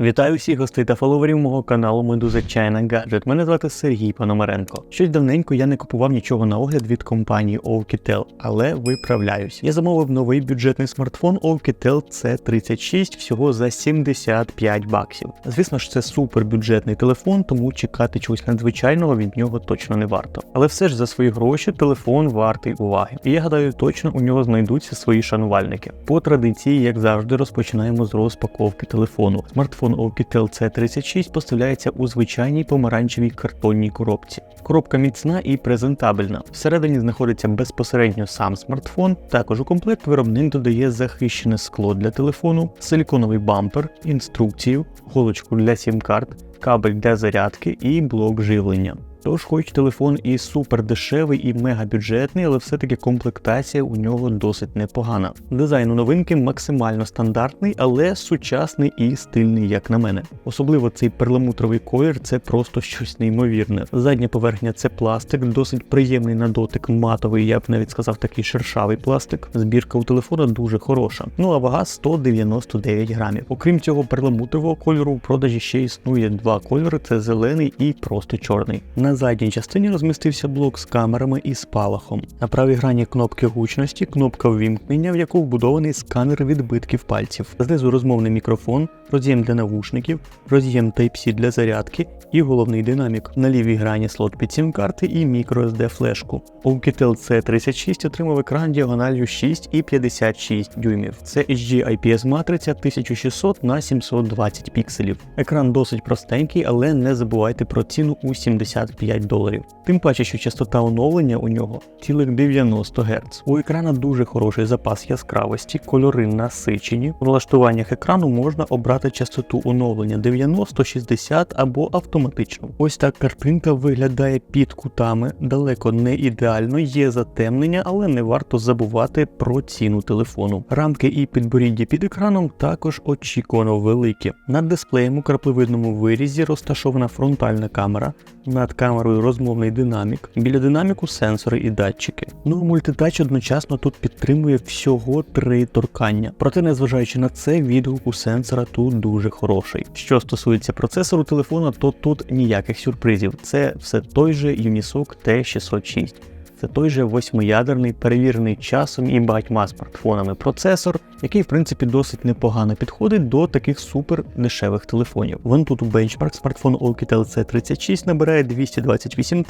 Вітаю всіх гостей та фоловерів мого каналу Медуза China Gadget. Мене звати Сергій Пономаренко. Щось давненько я не купував нічого на огляд від компанії Oukitel, але виправляюсь. Я замовив новий бюджетний смартфон Oukitel C36 всього за 75 баксів. Звісно ж, це супер бюджетний телефон, тому чекати чогось надзвичайного від нього точно не варто. Але все ж за свої гроші телефон вартий уваги. І я гадаю, точно у нього знайдуться свої шанувальники. По традиції, як завжди, розпочинаємо з розпаковки телефону. Смартфон Oukitel C36 поставляється у звичайній помаранчевій картонній коробці. Коробка міцна і презентабельна. Всередині знаходиться безпосередньо сам смартфон. Також у комплект виробник додає захищене скло для телефону, силіконовий бампер, інструкцію, голочку для сім-карт, кабель для зарядки і блок живлення. Тож, хоч телефон і супер дешевий і мегабюджетний, але все-таки комплектація у нього досить непогана. Дизайн у новинки максимально стандартний, але сучасний і стильний, як на мене. Особливо цей перламутровий колір це просто щось неймовірне. Задня поверхня це пластик, досить приємний на дотик, матовий, я б навіть сказав, такий шершавий пластик. Збірка у телефона дуже хороша. Ну а вага 199 грамів. Окрім цього перламутрового кольору, в продажі ще існує два кольори: це зелений і просто чорний. На задній частині розмістився блок з камерами і спалахом. На правій грані кнопки гучності, кнопка ввімкнення, в яку вбудований сканер відбитків пальців. Знизу розмовний мікрофон, роз'єм для навушників, роз'єм Type-C для зарядки і головний динамік. На лівій грані слот під сім-карти і microSD флешку. Oukitel C36 отримав екран діагональю 6,56 дюймів. Це HD IPS матриця 1600 на 720 пікселів. Екран досить простенький, але не забувайте про ціну у 75 доларів. Тим паче, що частота оновлення у нього цілих 90 Гц. У екрана дуже хороший запас яскравості, кольори насичені. В налаштуваннях екрану можна обрати частоту оновлення 90, 60 або автоматично. Ось так картинка виглядає під кутами, далеко не ідеально, є затемнення, але не варто забувати про ціну телефону. Рамки і підборіддя під екраном також очікувано великі. Над дисплеєм у краплевидному вирізі розташована фронтальна камера, над камерою розмовний динамік, біля динаміку сенсори і датчики. Ну а мультитач одночасно тут підтримує всього три торкання. Проте, незважаючи на це, відгук у сенсора тут дуже хороший. Що стосується процесору телефона, то тут ніяких сюрпризів. Це все той же Unisoc T606. Це той же восьмиядерний, перевірений часом і багатьма смартфонами процесор, який в принципі досить непогано підходить до таких супер дешевих телефонів. Вон тут у бенчмарк смартфон Oukitel C36 набирає 228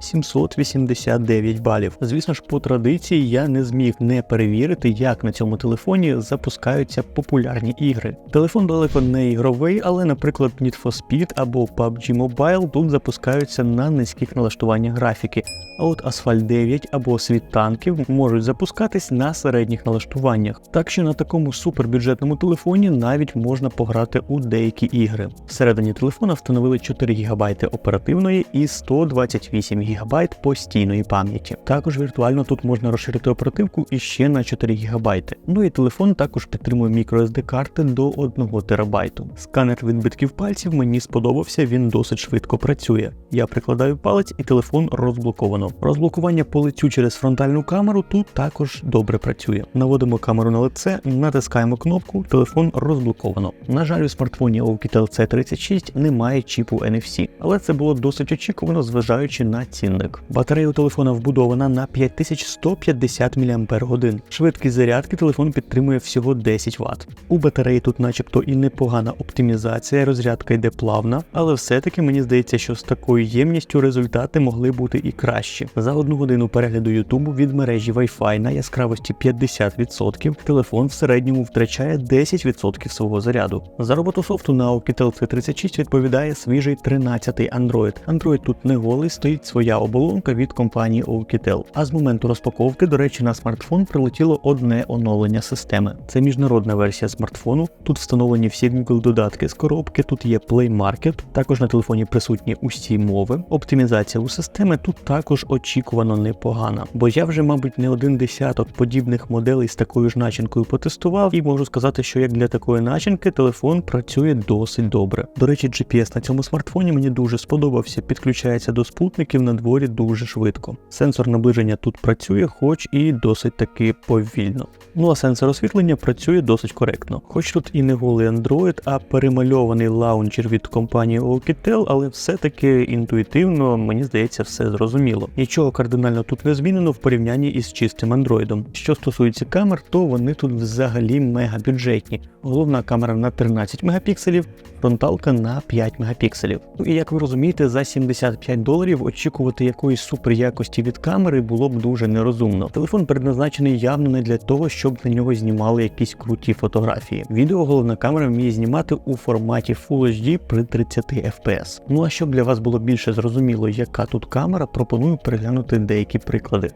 789 балів. Звісно ж, по традиції я не зміг не перевірити, як на цьому телефоні запускаються популярні ігри. Телефон далеко не ігровий, але, наприклад, Need for Speed або PUBG Mobile тут запускаються на низьких налаштуваннях графіки. А от Asphalt 9 або світ танків можуть запускатись на середніх налаштуваннях. Так що на такому супербюджетному телефоні навіть можна пограти у деякі ігри. Всередині телефона встановили 4 ГБ оперативної і 128 ГБ постійної пам'яті. Також віртуально тут можна розширити оперативку іще на 4 ГБ. Ну і телефон також підтримує microSD карти до 1 ТБ. Сканер відбитків пальців мені сподобався, він досить швидко працює. Я прикладаю палець і телефон розблоковано. Розблокування по лицю через фронтальну камеру тут також добре працює. Наводимо камеру на лице, натискаємо кнопку, телефон розблоковано. На жаль, у смартфоні Oukitel C36 немає чіпу NFC, але це було досить очікувано, зважаючи на цінник. Батарея у телефона вбудована на 5150 мАч. Швидкість зарядки телефон підтримує всього 10 Вт. У батареї тут, начебто, і непогана оптимізація, розрядка йде плавна, але все-таки мені здається, що з такою ємністю результати могли бути і кращі. За одну годину перегляду Ютубу від мережі Wi-Fi на яскравості 50% телефон в середньому втрачає 10% свого заряду. За роботу софту на Oukitel C36 відповідає свіжий 13-й Android. Android тут не голий, стоїть своя оболонка від компанії Oukitel. А з моменту розпаковки, до речі, на смартфон прилетіло одне оновлення системи. Це міжнародна версія смартфону. Тут встановлені всі Google додатки з коробки, тут є Play Market, також на телефоні присутні усі мови. Оптимізація у системи тут також очікувано явно непогана. Бо я вже, мабуть, не один десяток подібних моделей з такою ж начинкою потестував, і можу сказати, що як для такої начинки телефон працює досить добре. До речі, GPS на цьому смартфоні мені дуже сподобався. Підключається до спутників на дворі дуже швидко. Сенсор наближення тут працює, хоч і досить таки повільно. Ну а сенсор освітлення працює досить коректно. Хоч тут і не голий Android, а перемальований лаунчер від компанії Oukitel, але все-таки інтуїтивно, мені здається, все зрозуміло. Нічого кардинально тут не змінено в порівнянні із чистим Android. Що стосується камер, то вони тут взагалі мега бюджетні. Головна камера на 13 мегапікселів, фронталка на 5 мегапікселів. Ну і як ви розумієте, за 75 доларів очікувати якоїсь супер якості від камери було б дуже нерозумно. Телефон предназначений явно не для того, щоб на нього знімали якісь круті фотографії. Відео головна камера вміє знімати у форматі Full HD при 30 FPS. Ну а щоб для вас було більше зрозуміло, яка тут камера, пропоную переглянути деякі приклади.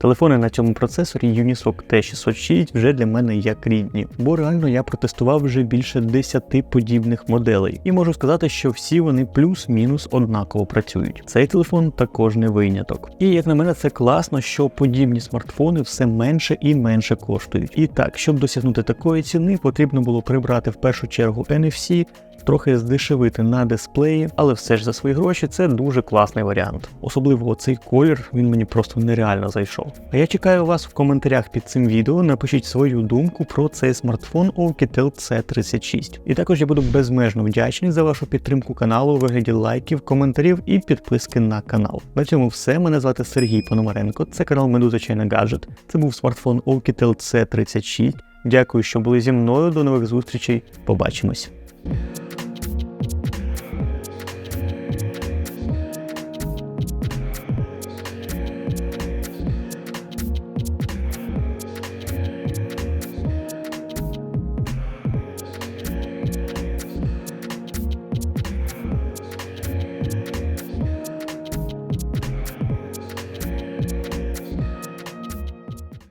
Телефони на цьому процесорі Unisoc T606 вже для мене як рідні, бо реально я протестував вже більше 10 подібних моделей, і можу сказати, що всі вони плюс-мінус однаково працюють. Цей телефон також не виняток. І як на мене, це класно, що подібні смартфони все менше і менше коштують. І так, щоб досягнути такої ціни, потрібно було прибрати в першу чергу NFC, трохи здешевити на дисплеї, але все ж за свої гроші це дуже класний варіант. Особливо цей колір він мені просто нереально зайшов. А я чекаю вас в коментарях під цим відео. Напишіть свою думку про цей смартфон Oukitel C36. І також я буду безмежно вдячний за вашу підтримку каналу у вигляді лайків, коментарів і підписки на канал. На цьому все. Мене звати Сергій Пономаренко. Це канал Медуза Чайна Гаджет. Це був смартфон Oukitel C36. Дякую, що були зі мною. До нових зустрічей. Побачимось.